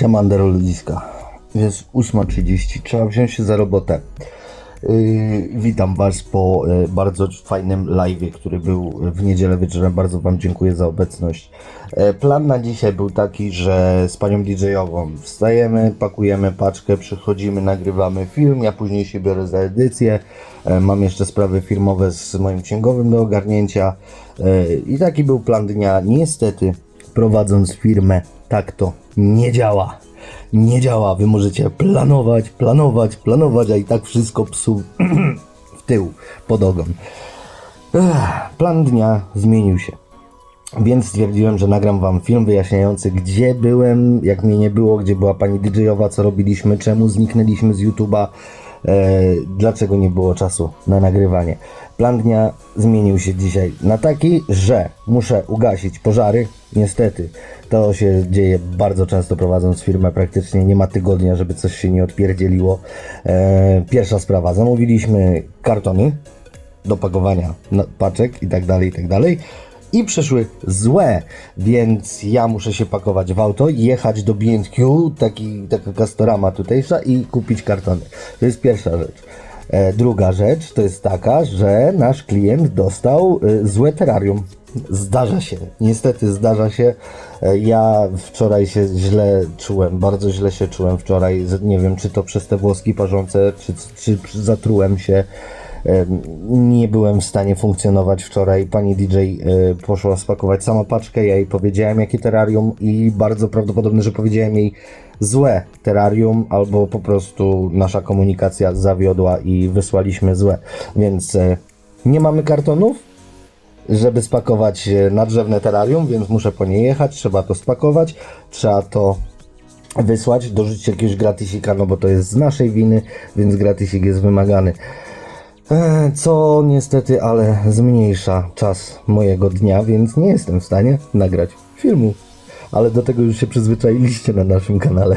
Siemandero ludziska. Jest 8.30, trzeba wziąć się za robotę. Yy, witam Was po yy, bardzo fajnym live'ie, który był w niedzielę wieczorem. Bardzo Wam dziękuję za obecność. Yy, plan na dzisiaj był taki, że z panią DJ-ową wstajemy, pakujemy paczkę, przychodzimy, nagrywamy film. Ja później się biorę za edycję. Yy, mam jeszcze sprawy firmowe z moim księgowym do ogarnięcia. Yy, I taki był plan dnia. Niestety, prowadząc firmę, tak to nie działa nie działa. Wy możecie planować, planować, planować, a i tak wszystko psu w tył, pod ogon. Ech, plan dnia zmienił się. Więc stwierdziłem, że nagram wam film wyjaśniający, gdzie byłem, jak mnie nie było, gdzie była pani DJ-owa, co robiliśmy, czemu zniknęliśmy z YouTube'a, dlaczego nie było czasu na nagrywanie. Plan dnia zmienił się dzisiaj na taki, że muszę ugasić pożary. Niestety, to się dzieje bardzo często prowadząc firmę, praktycznie nie ma tygodnia, żeby coś się nie odpierdzieliło. E, pierwsza sprawa, zamówiliśmy kartony do pakowania paczek i tak dalej, i tak dalej. I przyszły złe, więc ja muszę się pakować w auto, jechać do B&Q, taki, taka kastorama tutejsza i kupić kartony. To jest pierwsza rzecz. E, druga rzecz to jest taka, że nasz klient dostał e, złe terrarium. Zdarza się, niestety zdarza się. E, Ja wczoraj się źle czułem, bardzo źle się czułem wczoraj. Nie wiem, czy to przez te włoski parzące, czy, czy zatrułem się. Nie byłem w stanie funkcjonować wczoraj. Pani DJ e, poszła spakować sama paczkę. Ja jej powiedziałem, jakie terrarium, i bardzo prawdopodobne, że powiedziałem jej złe terrarium, albo po prostu nasza komunikacja zawiodła i wysłaliśmy złe. Więc e, nie mamy kartonów, żeby spakować e, nadrzewne terrarium, więc muszę po nie jechać. Trzeba to spakować, trzeba to wysłać, dorzucić jakiegoś gratisika, no bo to jest z naszej winy, więc gratisik jest wymagany. E, Co niestety, ale zmniejsza czas mojego dnia, więc nie jestem w stanie nagrać filmu. Ale do tego już się przyzwyczailiście na naszym kanale.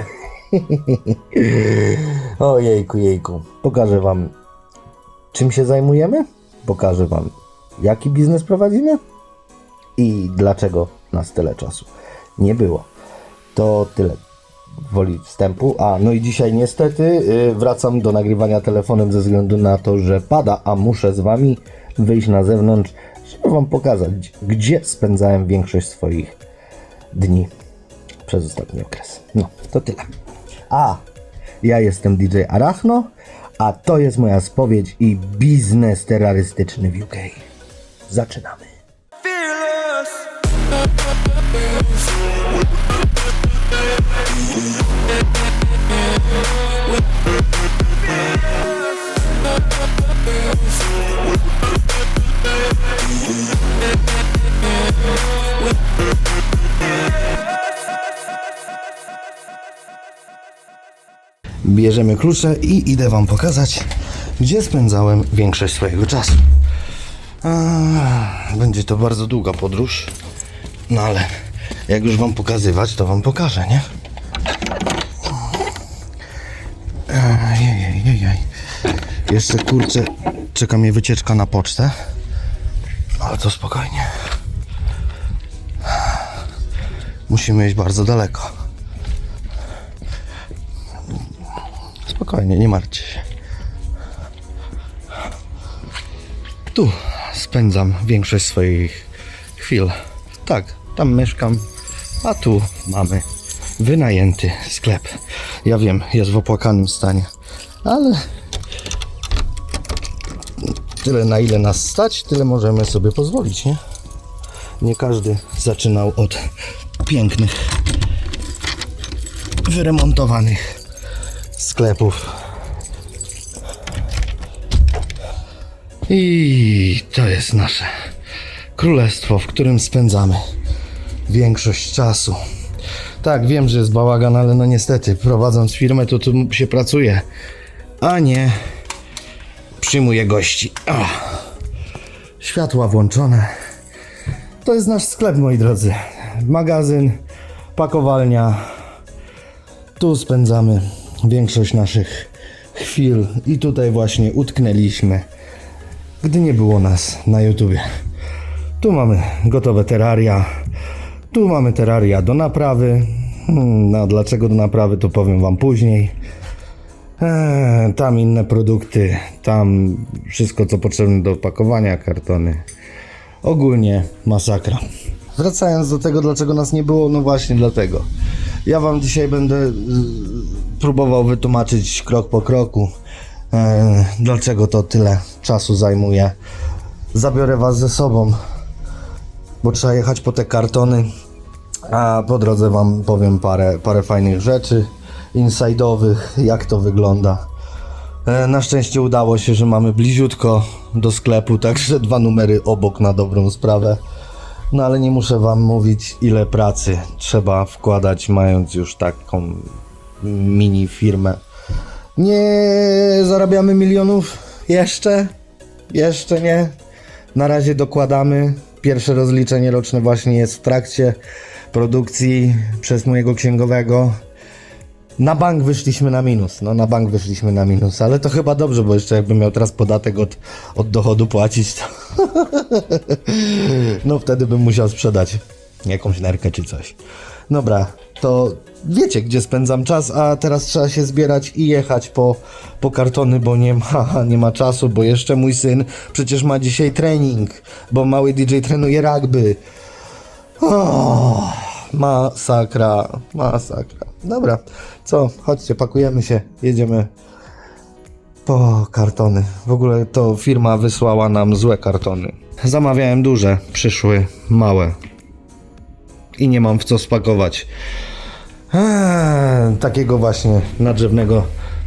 Ojejku, jejku. Pokażę Wam, czym się zajmujemy. Pokażę Wam, jaki biznes prowadzimy i dlaczego nas tyle czasu nie było. To tyle woli wstępu. A, no i dzisiaj niestety y, wracam do nagrywania telefonem ze względu na to, że pada, a muszę z wami wyjść na zewnątrz, żeby wam pokazać, gdzie spędzałem większość swoich dni przez ostatni okres. No, to tyle. A, ja jestem DJ Arachno, a to jest moja spowiedź i biznes terrorystyczny w UK. Zaczynamy. fearless. Bierzemy klucze i idę Wam pokazać, gdzie spędzałem większość swojego czasu. Będzie to bardzo długa podróż, no ale jak już Wam pokazywać, to Wam pokażę, nie? Ejejejej. Jeszcze kurczę, czeka mnie wycieczka na pocztę, ale to spokojnie. Musimy iść bardzo daleko. Spokojnie, nie martwcie się. Tu spędzam większość swoich chwil. Tak, tam mieszkam, a tu mamy wynajęty sklep. Ja wiem, jest w opłakanym stanie, ale tyle na ile nas stać, tyle możemy sobie pozwolić, nie? Nie każdy zaczynał od pięknych, wyremontowanych sklepów. I to jest nasze królestwo, w którym spędzamy większość czasu. Tak, wiem, że jest bałagan, ale no niestety, prowadząc firmę, to tu się pracuje, a nie przyjmuje gości. O, światła włączone. To jest nasz sklep, moi drodzy. Magazyn, pakowalnia, tu spędzamy większość naszych chwil i tutaj właśnie utknęliśmy, gdy nie było nas na YouTubie. Tu mamy gotowe terraria, tu mamy terraria do naprawy, Hmm, No, dlaczego do naprawy, to powiem Wam później. Eee, tam inne produkty, tam wszystko, co potrzebne do opakowania, kartony. Ogólnie masakra. Wracając do tego, dlaczego nas nie było, no właśnie dlatego. Ja Wam dzisiaj będę y, próbował wytłumaczyć krok po kroku, e, dlaczego to tyle czasu zajmuje. Zabiorę Was ze sobą, bo trzeba jechać po te kartony, a po drodze Wam powiem parę, parę fajnych rzeczy inside'owych, jak to wygląda. E, Na szczęście udało się, że mamy bliziutko do sklepu, także dwa numery obok na dobrą sprawę. No ale nie muszę Wam mówić, ile pracy trzeba wkładać, mając już taką mini firmę. Nie zarabiamy milionów jeszcze, jeszcze nie. Na razie dokładamy. Pierwsze rozliczenie roczne właśnie jest w trakcie produkcji przez mojego księgowego. Na bank wyszliśmy na minus. No na bank wyszliśmy na minus, ale to chyba dobrze, bo jeszcze jakbym miał teraz podatek od, od dochodu płacić, to no wtedy bym musiał sprzedać jakąś nerkę czy coś. Dobra, to wiecie gdzie spędzam czas, a teraz trzeba się zbierać i jechać po, po kartony, bo nie ma, nie ma czasu, bo jeszcze mój syn przecież ma dzisiaj trening, bo mały DJ trenuje rugby. O, masakra, masakra. Dobra, co, chodźcie, pakujemy się, jedziemy po kartony. W ogóle to firma wysłała nam złe kartony. Zamawiałem duże, przyszły małe. I nie mam w co spakować. Eee, takiego właśnie nadrzewnego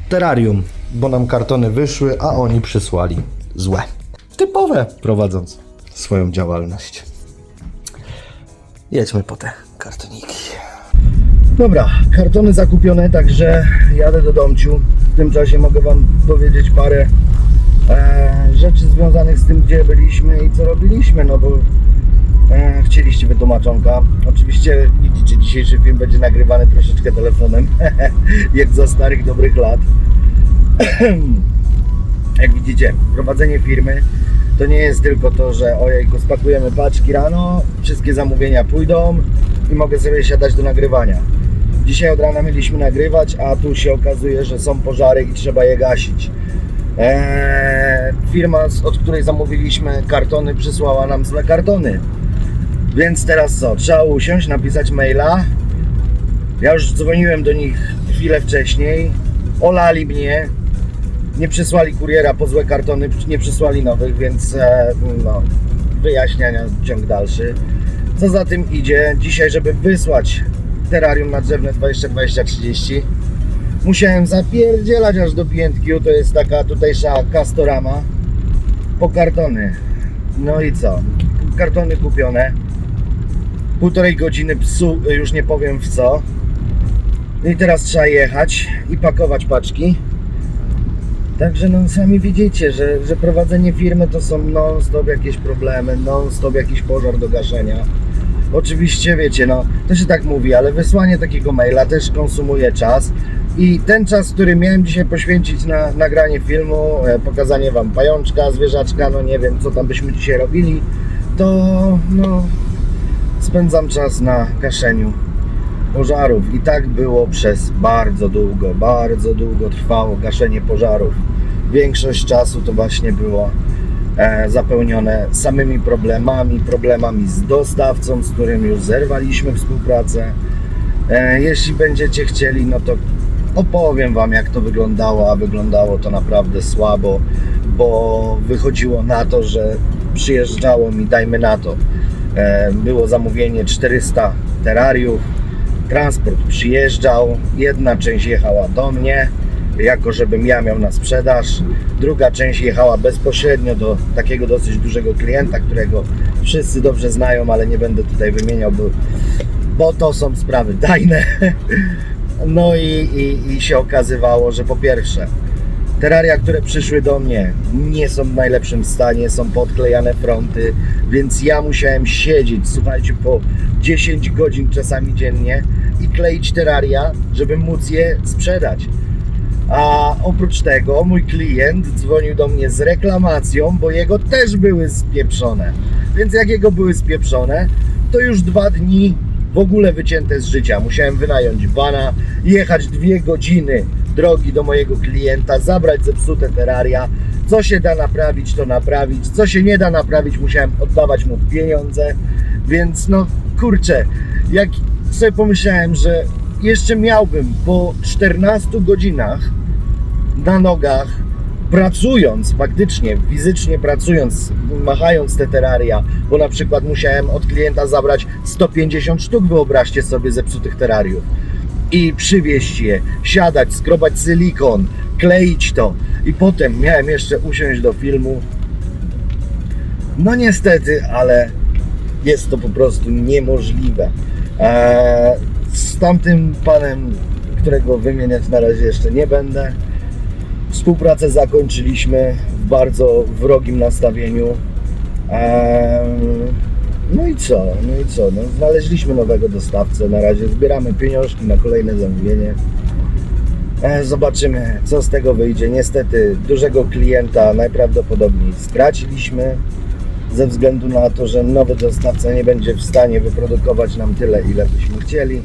terrarium, bo nam kartony wyszły, a oni przysłali złe. Typowe, prowadząc swoją działalność. Jedźmy po te kartoniki. Dobra, kartony zakupione, także jadę do domciu. W tym czasie mogę Wam powiedzieć parę e, rzeczy związanych z tym, gdzie byliśmy i co robiliśmy, no bo e, chcieliście wytłumaczonka. Oczywiście widzicie, dzisiejszy film będzie nagrywany troszeczkę telefonem, jak za starych dobrych lat. jak widzicie, prowadzenie firmy to nie jest tylko to, że ojejku, spakujemy paczki rano, wszystkie zamówienia pójdą i mogę sobie siadać do nagrywania. Dzisiaj od rana mieliśmy nagrywać, a tu się okazuje, że są pożary i trzeba je gasić. Eee, firma, od której zamówiliśmy kartony, przysłała nam złe kartony. Więc teraz co? Trzeba usiąść, napisać maila. Ja już dzwoniłem do nich chwilę wcześniej. Olali mnie, nie przysłali kuriera po złe kartony, nie przysłali nowych, więc e, no, wyjaśniania ciąg dalszy. Co za tym idzie, dzisiaj, żeby wysłać terrarium nadzewne 20-20-30, musiałem zapierdzielać aż do BNQ, to jest taka tutejsza Castorama, po kartony. No i co? Kartony kupione. Półtorej godziny psu, już nie powiem w co. No i teraz trzeba jechać i pakować paczki. Także no sami widzicie, że, że prowadzenie firmy to są non-stop jakieś problemy, non-stop jakiś pożar do gaszenia. Oczywiście wiecie, no to się tak mówi, ale wysłanie takiego maila też konsumuje czas. I ten czas, który miałem dzisiaj poświęcić na nagranie filmu, e, pokazanie wam pajączka, zwierzaczka, no nie wiem co tam byśmy dzisiaj robili, to no spędzam czas na gaszeniu pożarów. I tak było przez bardzo długo, bardzo długo trwało gaszenie pożarów. Większość czasu to właśnie było e, zapełnione samymi problemami, problemami z dostawcą, z którym już zerwaliśmy współpracę. E, jeśli będziecie chcieli, no to opowiem Wam, jak to wyglądało, a wyglądało to naprawdę słabo, bo wychodziło na to, że przyjeżdżało mi, dajmy na to, e, było zamówienie 400 terrariów, transport przyjeżdżał, jedna część jechała do mnie, jako żebym ja miał na sprzedaż, druga część jechała bezpośrednio do takiego dosyć dużego klienta, którego wszyscy dobrze znają, ale nie będę tutaj wymieniał, bo, bo to są sprawy tajne. No i, i, i się okazywało, że po pierwsze, Terraria, które przyszły do mnie, nie są w najlepszym stanie, są podklejane fronty, więc ja musiałem siedzieć, słuchajcie, po 10 godzin czasami dziennie i kleić terraria, żeby móc je sprzedać. A oprócz tego mój klient dzwonił do mnie z reklamacją, bo jego też były spieprzone. Więc jak jego były spieprzone, to już dwa dni w ogóle wycięte z życia. Musiałem wynająć vana, jechać dwie godziny drogi do mojego klienta, zabrać zepsute terraria. Co się da naprawić, to naprawić. Co się nie da naprawić, musiałem oddawać mu pieniądze. Więc no kurczę, jak sobie pomyślałem, że jeszcze miałbym po 14 godzinach na nogach, pracując faktycznie, fizycznie pracując, machając te terraria, bo na przykład musiałem od klienta zabrać 150 sztuk, wyobraźcie sobie, zepsutych terrariów i przywieźć je, siadać, skrobać silikon, kleić to i potem miałem jeszcze usiąść do filmu. No niestety, ale jest to po prostu niemożliwe. Eee, z tamtym panem, którego wymieniać na razie jeszcze nie będę, Współpracę zakończyliśmy w bardzo wrogim nastawieniu. Em, No i co? No i co? No, znaleźliśmy nowego dostawcę. Na razie zbieramy pieniążki na kolejne zamówienie. E, Zobaczymy, co z tego wyjdzie. Niestety, dużego klienta najprawdopodobniej straciliśmy ze względu na to, że nowy dostawca nie będzie w stanie wyprodukować nam tyle, ile byśmy chcieli.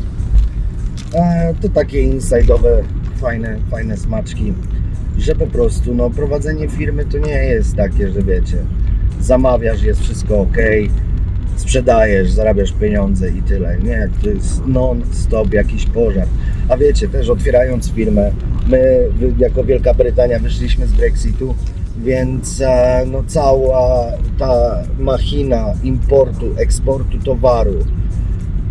E, To takie inside'owe, fajne, fajne smaczki, że po prostu no, prowadzenie firmy to nie jest takie, że wiecie, zamawiasz, jest wszystko ok, sprzedajesz, zarabiasz pieniądze i tyle. Nie, to jest non-stop jakiś pożar. A wiecie, też otwierając firmę, my jako Wielka Brytania wyszliśmy z Brexitu, więc e, no, cała ta machina importu, eksportu towaru,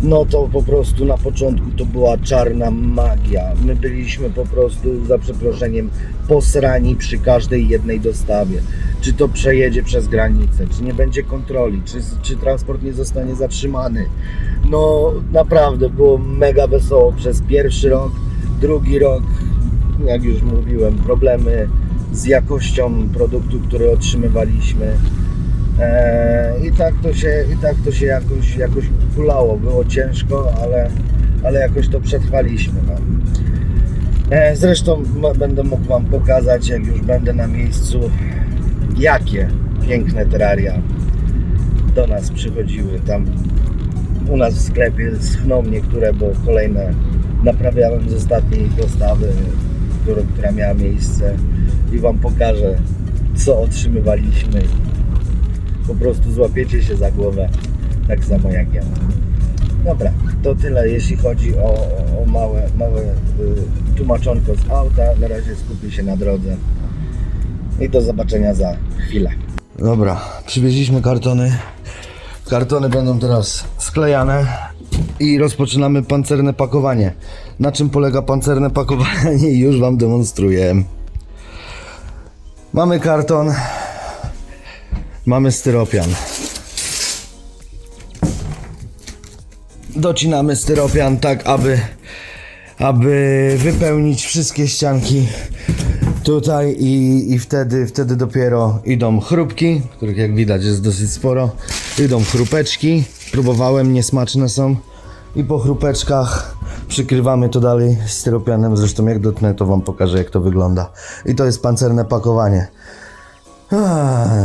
no to po prostu na początku to była czarna magia. My byliśmy po prostu, za przeproszeniem, posrani przy każdej jednej dostawie. Czy to przejedzie przez granicę, czy nie będzie kontroli, czy, czy transport nie zostanie zatrzymany. No naprawdę było mega wesoło przez pierwszy rok, drugi rok, jak już mówiłem, problemy z jakością produktu, który otrzymywaliśmy. Eee, I tak to się, i tak to się jakoś, jakoś kulało. Było ciężko, ale, ale jakoś to przetrwaliśmy. No. Eee, zresztą będę mógł Wam pokazać, jak już będę na miejscu, jakie piękne terraria do nas przychodziły. Tam u nas w sklepie schną niektóre, bo kolejne naprawiałem z ostatniej dostawy, która miała miejsce i Wam pokażę, co otrzymywaliśmy po prostu złapiecie się za głowę, tak samo jak ja. Dobra, to tyle jeśli chodzi o, o- małe, małe y, tłumaczonko z auta. Na razie skupię się na drodze i do zobaczenia za chwilę. Dobra, przywieźliśmy kartony. Kartony będą teraz sklejane i rozpoczynamy pancerne pakowanie. Na czym polega pancerne pakowanie? Już Wam demonstruję. Mamy karton, Mamy styropian. Docinamy styropian tak, aby, aby wypełnić wszystkie ścianki tutaj i, i wtedy, wtedy dopiero idą chrupki, których jak widać jest dosyć sporo. Idą chrupeczki. Próbowałem, niesmaczne są. I po chrupeczkach przykrywamy to dalej styropianem. Zresztą jak dotknę to wam pokażę jak to wygląda. I to jest pancerne pakowanie.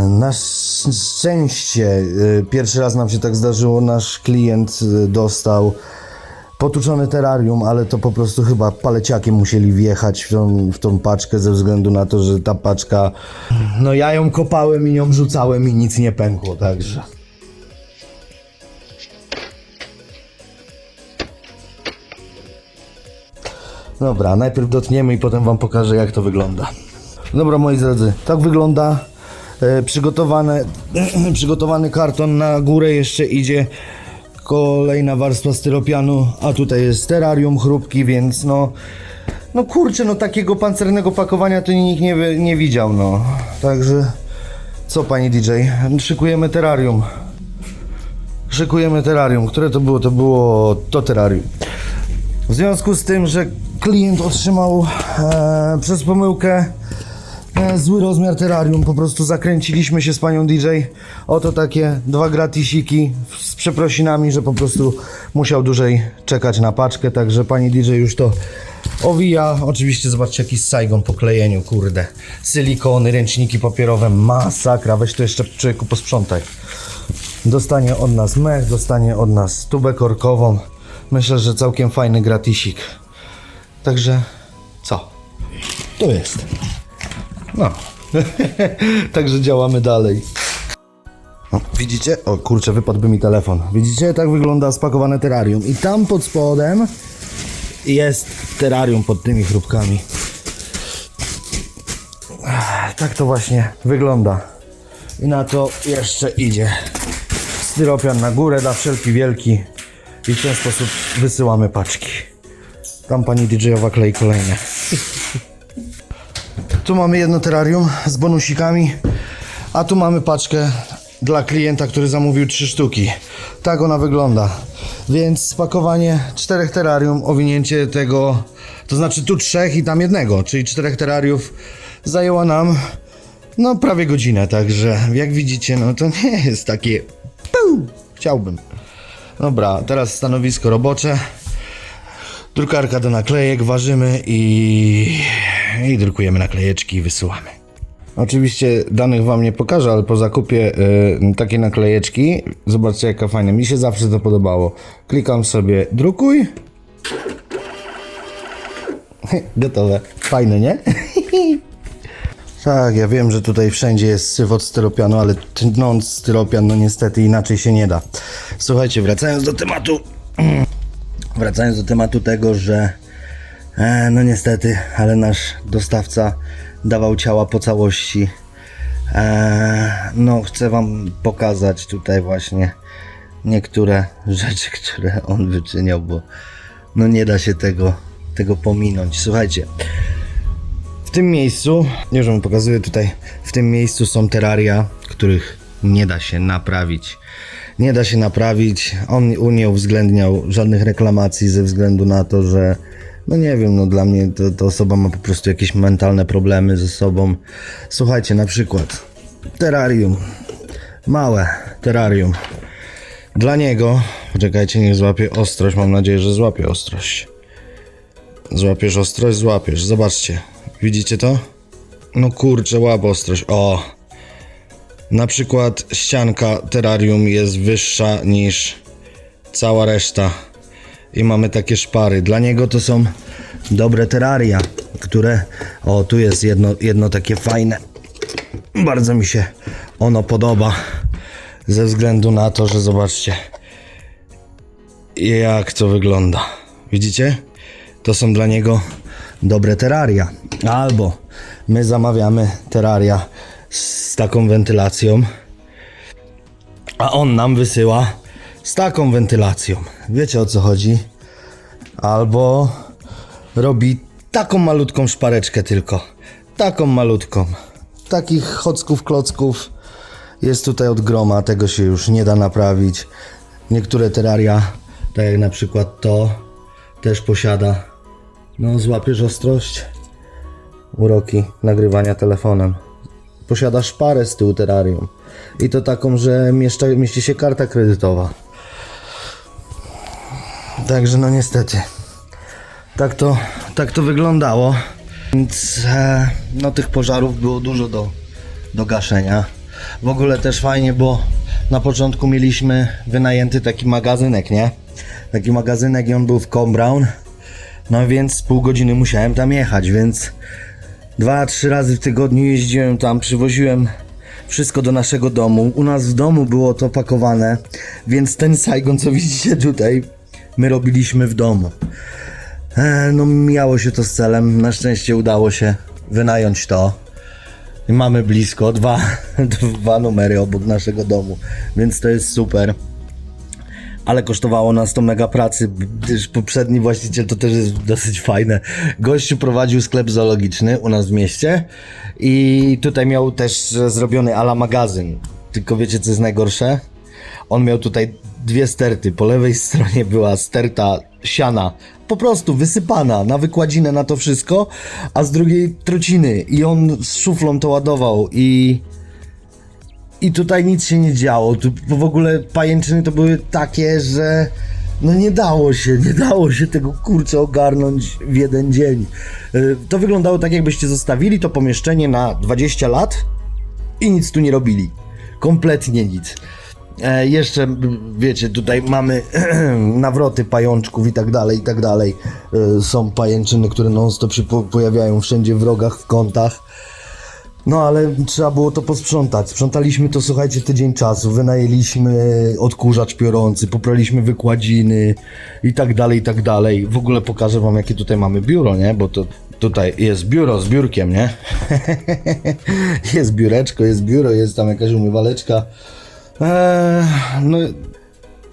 Na sz- szczęście y, pierwszy raz nam się tak zdarzyło. Nasz klient y, dostał potuczone terrarium, ale to po prostu chyba paleciakiem musieli wjechać w tą, w tą paczkę ze względu na to, że ta paczka. No ja ją kopałem i nią rzucałem i nic nie pękło, także. Dobra, najpierw dotkniemy i potem wam pokażę jak to wygląda. Dobra moi drodzy, tak wygląda przygotowane, przygotowany karton. Na górę jeszcze idzie kolejna warstwa styropianu, a tutaj jest terrarium, chrupki, więc no no kurczę, no takiego pancernego pakowania to nikt nie, nie widział, no. Także co pani DJ? Szykujemy terrarium. Szykujemy terrarium. Które to było? To było to terrarium. W związku z tym, że klient otrzymał e, przez pomyłkę e, zły rozmiar terrarium, po prostu zakręciliśmy się z panią DJ. Oto takie dwa gratisiki z przeprosinami, że po prostu musiał dłużej czekać na paczkę, także pani DJ już to owija. Oczywiście zobaczcie jaki Saigon po klejeniu, kurde. Silikony, ręczniki papierowe, masakra. Weź to jeszcze człowieku posprzątaj. Dostanie od nas mech, dostanie od nas tubę korkową. Myślę, że całkiem fajny gratisik. Także co? To jest. No. Także działamy dalej. O, widzicie? O kurczę, wypadłby mi telefon. Widzicie? Tak wygląda spakowane terrarium. I tam pod spodem jest terrarium pod tymi chrupkami. Tak to właśnie wygląda. I na to jeszcze idzie styropian na górę dla wszelki wielki i w ten sposób wysyłamy paczki. Tam pani DJ-owa klei kolejne. Tu mamy jedno terrarium z bonusikami, a tu mamy paczkę dla klienta, który zamówił trzy sztuki. Tak ona wygląda. Więc spakowanie czterech terrarium, owinięcie tego, to znaczy tu trzech i tam jednego, czyli czterech terrariów zajęła nam no prawie godzinę, także jak widzicie, no to nie jest takie chciałbym. Dobra, teraz stanowisko robocze. Drukarka do naklejek, ważymy i, i drukujemy naklejeczki i wysyłamy. Oczywiście danych wam nie pokażę, ale po zakupie y, takiej naklejeczki, zobaczcie jaka fajna, mi się zawsze to podobało. Klikam sobie drukuj. Gotowe. Fajne, nie? Tak, ja wiem, że tutaj wszędzie jest syf od styropianu, ale tnąc styropian, no niestety inaczej się nie da. Słuchajcie, wracając do tematu, wracając do tematu tego, że e, no niestety, ale nasz dostawca dawał ciała po całości. E, no, chcę wam pokazać tutaj właśnie niektóre rzeczy, które on wyczyniał, bo no nie da się tego, tego pominąć. Słuchajcie, w tym miejscu, już wam pokazuję tutaj, w tym miejscu są terraria, których nie da się naprawić. Nie da się naprawić. On nie uwzględniał żadnych reklamacji ze względu na to, że no nie wiem, no dla mnie to, osoba ma po prostu jakieś mentalne problemy ze sobą. Słuchajcie, na przykład terrarium. Małe terrarium. Dla niego, poczekajcie, niech złapie ostrość. Mam nadzieję, że złapie ostrość. Złapiesz ostrość? Złapiesz. Zobaczcie. Widzicie to? No kurczę, łap ostrość. O! Na przykład ścianka terrarium jest wyższa niż cała reszta. I mamy takie szpary. Dla niego to są dobre terraria, które... O, tu jest jedno, jedno takie fajne. Bardzo mi się ono podoba. Ze względu na to, że zobaczcie jak to wygląda. Widzicie? To są dla niego dobre terraria. Albo my zamawiamy terraria z taką wentylacją, a on nam wysyła z taką wentylacją. Wiecie o co chodzi? Albo robi taką malutką szpareczkę tylko. Taką malutką. Takich chocków, klocków jest tutaj od groma, tego się już nie da naprawić. Niektóre terraria, tak jak na przykład to, też posiada. No, złapiesz ostrość. Uroki nagrywania telefonem. Posiada szparę z tyłu terrarium. I to taką, że mieszcza, mieści się karta kredytowa. Także no niestety. Tak to, tak to wyglądało. Więc e, no tych pożarów było dużo do, do gaszenia. W ogóle też fajnie, bo na początku mieliśmy wynajęty taki magazynek, nie? Taki magazynek i on był w Combraun. No więc pół godziny musiałem tam jechać, więc dwa, trzy razy w tygodniu jeździłem tam, przywoziłem wszystko do naszego domu. U nas w domu było to pakowane, więc ten Saigon, co widzicie tutaj, my robiliśmy w domu. E, no miało się to z celem, na szczęście udało się wynająć to. Mamy blisko, dwa, dwa numery obok naszego domu, więc to jest super. Ale kosztowało nas to mega pracy, gdyż poprzedni właściciel to też jest dosyć fajne. Gościu prowadził sklep zoologiczny u nas w mieście i tutaj miał też zrobiony ala magazyn. Tylko wiecie co jest najgorsze? On miał tutaj dwie sterty. Po lewej stronie była sterta siana, po prostu wysypana na wykładzinę na to wszystko, a z drugiej trociny. I on z szuflą to ładował i. I tutaj nic się nie działo. Tu w ogóle pajęczyny to były takie, że no nie dało się, nie dało się tego kurczę ogarnąć w jeden dzień. Y, To wyglądało tak, jakbyście zostawili to pomieszczenie na 20 lat i nic tu nie robili. Kompletnie nic. E, jeszcze, wiecie, tutaj mamy nawroty pajączków i tak dalej, i tak dalej. E, są pajęczyny, które non-stop się po, pojawiają wszędzie w rogach, w kątach. No ale trzeba było to posprzątać. Sprzątaliśmy to, słuchajcie, tydzień czasu. Wynajęliśmy odkurzacz piorący, popraliśmy wykładziny i tak dalej, i tak dalej. W ogóle pokażę wam, jakie tutaj mamy biuro, nie? Bo to tutaj jest biuro z biurkiem, nie? jest biureczko, jest biuro, jest tam jakaś umywaleczka. Eee, no,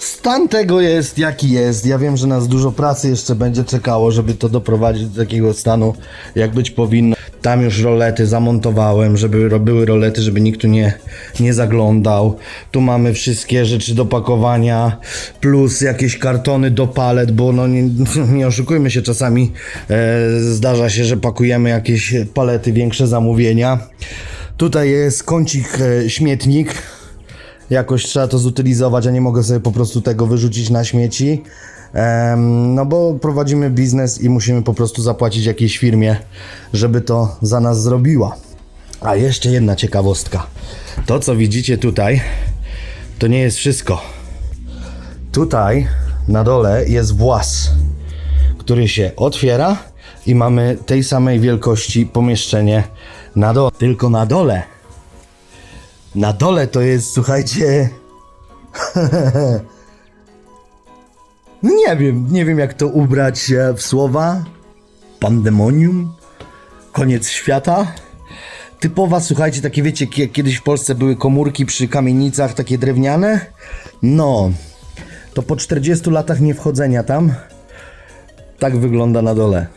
Stan tego jest jaki jest. Ja wiem, że nas dużo pracy jeszcze będzie czekało, żeby to doprowadzić do takiego stanu, jak być powinno. Tam już rolety zamontowałem, żeby były rolety, żeby nikt tu nie, nie zaglądał. Tu mamy wszystkie rzeczy do pakowania, plus jakieś kartony do palet, bo no nie, nie oszukujmy się, czasami e, zdarza się, że pakujemy jakieś palety, większe zamówienia. Tutaj jest kącik e, śmietnik, jakoś trzeba to zutylizować, a nie mogę sobie po prostu tego wyrzucić na śmieci. No bo prowadzimy biznes i musimy po prostu zapłacić jakiejś firmie, żeby to za nas zrobiła. A jeszcze jedna ciekawostka. To co widzicie tutaj, to nie jest wszystko. Tutaj na dole jest włas, który się otwiera i mamy tej samej wielkości pomieszczenie na dole. Tylko na dole na dole to jest, słuchajcie. No nie wiem, nie wiem jak to ubrać e, w słowa. Pandemonium? Koniec świata? Typowa, słuchajcie, takie wiecie, kiedyś w Polsce były komórki przy kamienicach, takie drewniane? No, to po 40 latach niewchodzenia tam, tak wygląda na dole.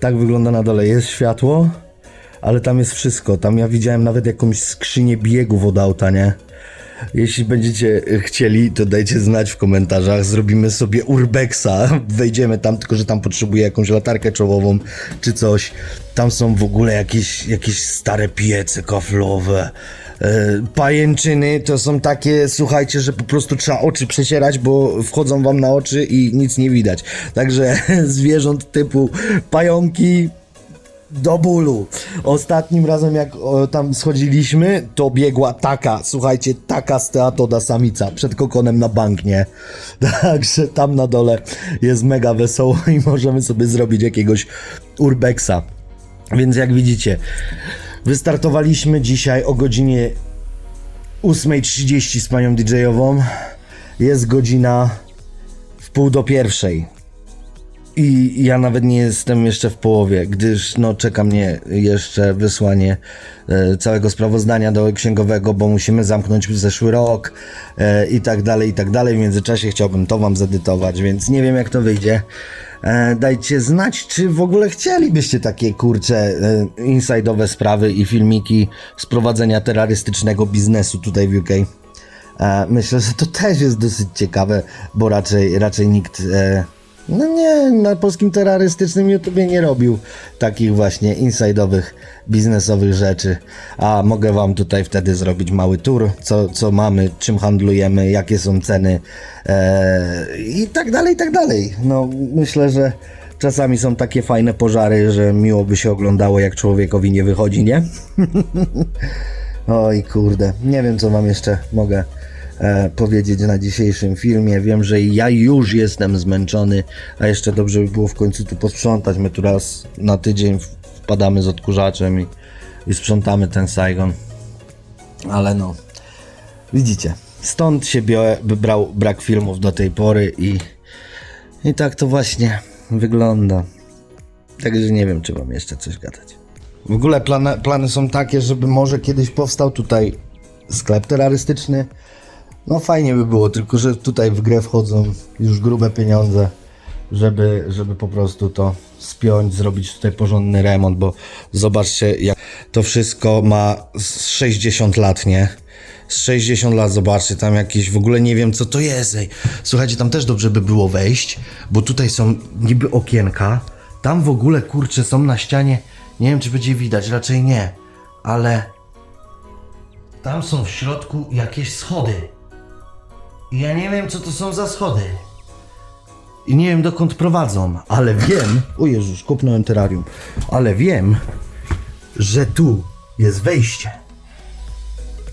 Tak wygląda na dole. Jest światło, ale tam jest wszystko. Tam ja widziałem nawet jakąś skrzynię biegów od auta, nie? Jeśli będziecie chcieli, to dajcie znać w komentarzach. Zrobimy sobie urbexa. Wejdziemy tam, tylko że tam potrzebuję jakąś latarkę czołową czy coś. Tam są w ogóle jakieś, jakieś stare piece kaflowe. E, Pajęczyny to są takie, słuchajcie, że po prostu trzeba oczy przecierać, bo wchodzą wam na oczy i nic nie widać. Także zwierząt typu pająki, do bólu. Ostatnim razem, jak o, tam schodziliśmy, to biegła taka, słuchajcie, taka steatoda samica przed kokonem na bank, nie? Także tam na dole jest mega wesoło i możemy sobie zrobić jakiegoś urbexa. Więc jak widzicie, wystartowaliśmy dzisiaj o godzinie 8.30 z panią DJ-ową. Jest godzina w pół do pierwszej. I ja nawet nie jestem jeszcze w połowie, gdyż no, czeka mnie jeszcze wysłanie e, całego sprawozdania do księgowego, bo musimy zamknąć zeszły rok e, i tak dalej, i tak dalej. W międzyczasie chciałbym to wam zedytować, więc nie wiem jak to wyjdzie. E, dajcie znać, czy w ogóle chcielibyście takie kurcze e, inside'owe sprawy i filmiki z prowadzenia terrorystycznego biznesu tutaj w UK. E, myślę, że to też jest dosyć ciekawe, bo raczej, raczej nikt. E, no nie, na polskim terrorystycznym YouTubie nie robił takich właśnie inside'owych, biznesowych rzeczy. A mogę wam tutaj wtedy zrobić mały tour, co, co mamy, czym handlujemy, jakie są ceny e, i tak dalej, i tak dalej. No myślę, że czasami są takie fajne pożary, że miło by się oglądało, jak człowiekowi nie wychodzi, nie? Oj kurde, nie wiem co wam jeszcze mogę e, powiedzieć na dzisiejszym filmie. Wiem, że ja już jestem zmęczony, a jeszcze dobrze by było w końcu tu posprzątać. My tu raz na tydzień wpadamy z odkurzaczem i, i sprzątamy ten Saigon. Ale no, widzicie, stąd się bia- brał brak filmów do tej pory i, i tak to właśnie wygląda. Także nie wiem, czy wam jeszcze coś gadać. W ogóle plany, plany są takie, żeby może kiedyś powstał tutaj sklep terrorystyczny. No fajnie by było, tylko że tutaj w grę wchodzą już grube pieniądze, żeby, żeby po prostu to spiąć, zrobić tutaj porządny remont, bo zobaczcie, jak to wszystko ma z 60 lat, nie? Z 60 lat, zobaczcie, tam jakieś, w ogóle nie wiem co to jest, ej. Słuchajcie, tam też dobrze by było wejść, bo tutaj są niby okienka, tam w ogóle, kurcze, są na ścianie, nie wiem czy będzie widać, raczej nie, ale tam są w środku jakieś schody. Ja nie wiem, co to są za schody. I nie wiem, dokąd prowadzą, ale wiem... O Jezus, kopnąłem terrarium. Ale wiem, że tu jest wejście.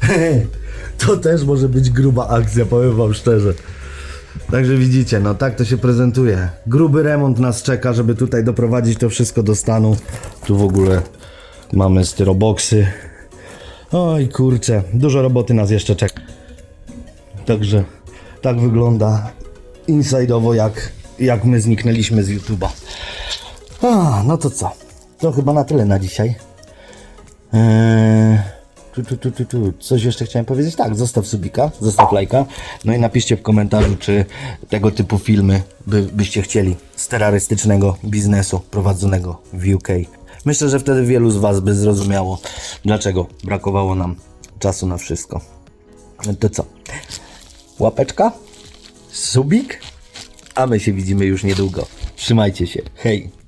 to też może być gruba akcja, powiem wam szczerze. Także widzicie, no tak to się prezentuje. Gruby remont nas czeka, żeby tutaj doprowadzić to wszystko do stanu. Tu w ogóle mamy styroboksy. Oj kurczę, dużo roboty nas jeszcze czeka. Także tak wygląda inside'owo jak, jak my zniknęliśmy z YouTube'a. A, no to co? To chyba na tyle na dzisiaj. Eee, tu, tu, tu, tu, tu. Coś jeszcze chciałem powiedzieć? Tak, zostaw subika, zostaw lajka. No i napiszcie w komentarzu, czy tego typu filmy by, byście chcieli z terrorystycznego biznesu prowadzonego w UK. Myślę, że wtedy wielu z Was by zrozumiało, dlaczego brakowało nam czasu na wszystko. To co? Łapeczka? Subik? A my się widzimy już niedługo. Trzymajcie się. Hej!